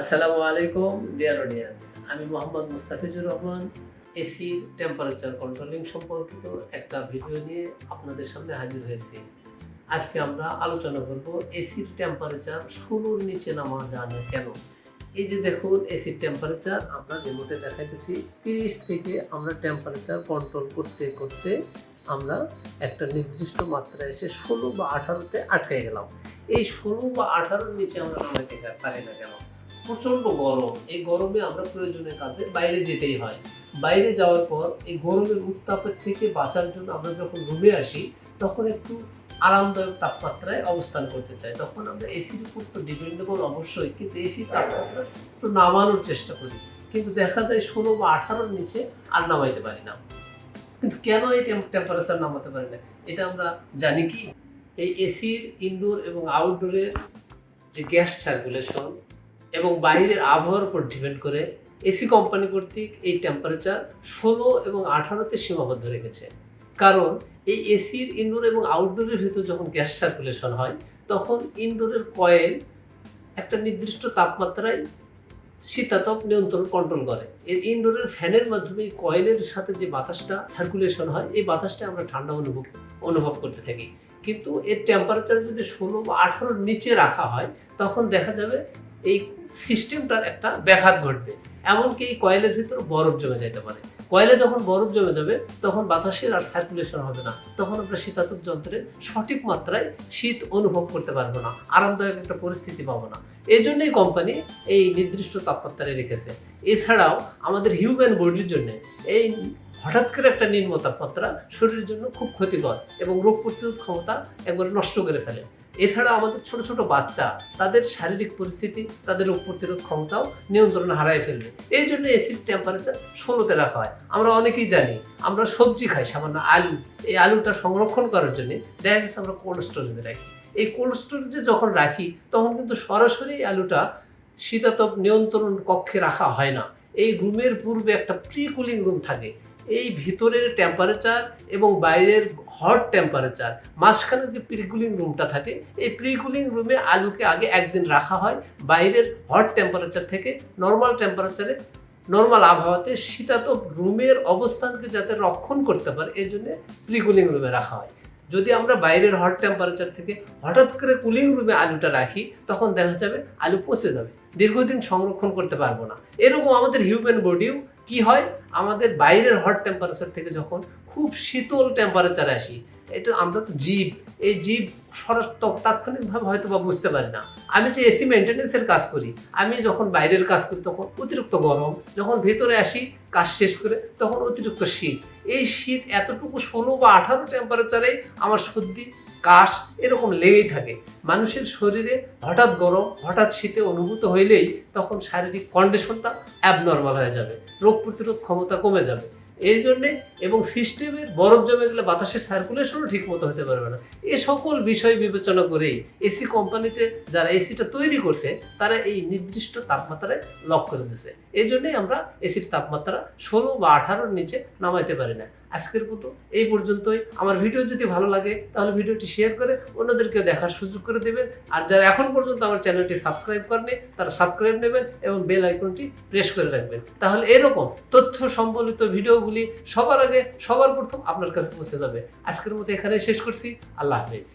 আসসালামু আলাইকুম dear audience আমি মোহাম্মদ মুস্তাফিজুর রহমান এসির টেম্পারেচার কন্ট্রোলিং সম্পর্কিত একটা ভিডিও নিয়ে আপনাদের সামনে হাজির হয়েছি। আজকে আমরা আলোচনা করব এসির টেম্পারেচার ষোলোর নিচে নামা যায় কেন? এই যে দেখুন এসির টেম্পারেচার আমরা রিমোটে দেখাইতেছি, তিরিশ থেকে আমরা টেম্পারেচার কন্ট্রোল করতে করতে আমরা একটা নির্দিষ্ট মাত্রায় এসে ষোলো বা আঠারোতে আটকে গেলাম। এই ষোলো বা আঠারোর নিচে আমরা নামাইতে পারি না কেন? প্রচণ্ড গরম। এই গরমে আমরা প্রয়োজনের কাজে বাইরে যেতেই হয়। বাইরে যাওয়ার পর এই গরমের উত্তাপের থেকে বাঁচার জন্য আমরা যখন রুমে আসি, তখন একটু আরামদায়ক তাপমাত্রায় অবস্থান করতে চাই। তখন আমরা এসির উপর তো ডিপেন্ডেবল অবশ্যই, কিন্তু এসির তাপমাত্রা একটু নামানোর চেষ্টা করি। কিন্তু দেখা যায় ষোলো বা আঠারোর নিচে আর নামাইতে পারি না। কিন্তু কেন এই টেম্পারেচার নামাতে পারি না? এটা আমরা জানি কি? এই এসির ইনডোর এবং আউটডোরের যে গ্যাস সার্কুলেশন এবং বাইরের আবহাওয়ার উপর ডিপেন্ড করে এসি কোম্পানি কর্তৃক এই টেম্পারেচার ষোলো এবং আঠারোতে সীমাবদ্ধ রেখেছে। কারণ এই এসির ইনডোর এবং আউটডোরের ভিতর যখন গ্যাস সার্কুলেশন হয়, তখন ইনডোরের কয়েল একটা নির্দিষ্ট তাপমাত্রায় শীতাতপ নিয়ন্ত্রণ কন্ট্রোল করে। এর ইনডোরের ফ্যানের মাধ্যমে এই কয়েলের সাথে যে বাতাসটা সার্কুলেশন হয়, এই বাতাসটা আমরা ঠান্ডা অনুভব অনুভব করতে থাকি। কিন্তু এর টেম্পারেচার যদি ষোলো বা আঠারোর নিচে রাখা হয়, তখন দেখা যাবে এই সিস্টেমটার একটা ব্যাঘাত ঘটবে। এমনকি এই কয়েলের ভিতর বরফ জমে যেতে পারে। কয়েলে যখন বরফ জমে যাবে, তখন বাতাসের আর সার্কুলেশন হবে না। তখন আমরা শীতাতপ যন্ত্রের সঠিক মাত্রায় শীত অনুভব করতে পারব না। আরামদায়ক একটা পরিস্থিতি পাবো না। এই জন্যই কোম্পানি এই নির্দিষ্ট তাপমাত্রায় রেখেছে। এছাড়াও আমাদের হিউম্যান বডির জন্য এই হঠাৎ করে একটা নিম্ন তাপমাত্রা শরীরের জন্য খুব ক্ষতিকর এবং রোগ প্রতিরোধ ক্ষমতা একবারে নষ্ট করে ফেলে। এছাড়া আমাদের ছোট ছোট বাচ্চা, তাদের শারীরিক পরিস্থিতি, তাদের রোগ প্রতিরোধ ক্ষমতাও নিয়ন্ত্রণ হারায় ফেলবে। এই জন্য এসির টেম্পারেচার ষোলোতে রাখা হয়। আমরা অনেকেই জানি, আমরা সবজি খাই, সামান্য আলু। এই আলুটা সংরক্ষণ করার জন্য দেখা গেছে আমরা কোল্ড স্টোরেজে রাখি। এই কোল্ড স্টোরেজে যখন রাখি, তখন কিন্তু সরাসরি আলুটা শীতাতপ নিয়ন্ত্রণ কক্ষে রাখা হয় না। এই রুমের পূর্বে একটা প্রি কুলিং রুম থাকে। এই ভিতরের টেম্পারেচার এবং বাইরের হট টেম্পারেচার মাঝখানে যে প্রিকুলিং রুমটা থাকে, এই প্রিকুলিং রুমে আলুকে আগে একদিন রাখা হয়। বাইরের হট টেম্পারেচার থেকে নর্মাল টেম্পারেচারে নর্মাল আবহাওয়াতে শীতাতপ রুমের অবস্থানকে যাতে রক্ষণ করতে পারে, এই জন্য প্রিকুলিং রুমে রাখা হয়। যদি আমরা বাইরের হট টেম্পারেচার থেকে হঠাৎ করে কুলিং রুমে আলুটা রাখি, তখন দেখা যাবে আলু পচে যাবে, দীর্ঘদিন সংরক্ষণ করতে পারব না। এরকম আমাদের হিউম্যান বডিও কি হয়? আমাদের বাইরের হট টেম্পারেচার থেকে যখন খুব শীতল টেম্পারেচারে আসি, এটা আমরা তো জীব, এই জীব তাৎক্ষণিকভাবে হয়তো বা বুঝতে পারি না। আমি যে এসি মেনটেন্যান্সের কাজ করি, আমি যখন বাইরের কাজ করি তখন অতিরিক্ত গরম, যখন ভেতরে আসি কাজ শেষ করে তখন অতিরিক্ত শীত। এই শীত এতটুকু ষোলো বা আঠারো টেম্পারেচারে আমার সর্দি কাশ এরকম লেগেই থাকে। মানুষের শরীরে হঠাৎ গরম, হঠাৎ শীতে অনুভূত হইলেই তখন শারীরিক কন্ডিশনটা অ্যাবনর্মাল হয়ে যাবে। রোগ প্রতিরোধ ক্ষমতা কমে যাবে। এই জন্যে এবং সিস্টেমের বরফ জমে গেলে বাতাসের সার্কুলেশনও ঠিক মতো হতে পারবে না। এ সকল বিষয় বিবেচনা করেই এসি কোম্পানিতে যারা এসিটা তৈরি করছে, তারা এই নির্দিষ্ট তাপমাত্রায় লক করে দিছে। এই জন্যই আমরা এসির তাপমাত্রা ষোলো বা আঠারোর নিচে নামাইতে পারি না। আজকের মতো। এই পর্যন্তই। আমার ভিডিও যদি ভালো লাগে, তাহলে ভিডিওটি শেয়ার করে অন্যদেরকে দেখার সুযোগ করে দেবেন। আর যারা এখন পর্যন্ত আমার চ্যানেলটি সাবস্ক্রাইব করেনি তারা সাবস্ক্রাইব নেবেন এবং বেল আইকনটি প্রেস করে রাখবেন। তাহলে এরকম তথ্য সম্বলিত ভিডিওগুলি সবার আগে, সবার প্রথম আপনার কাছে পৌঁছে যাবে। আজকের মতো এখানে শেষ করছি। আল্লাহ হাফিজ।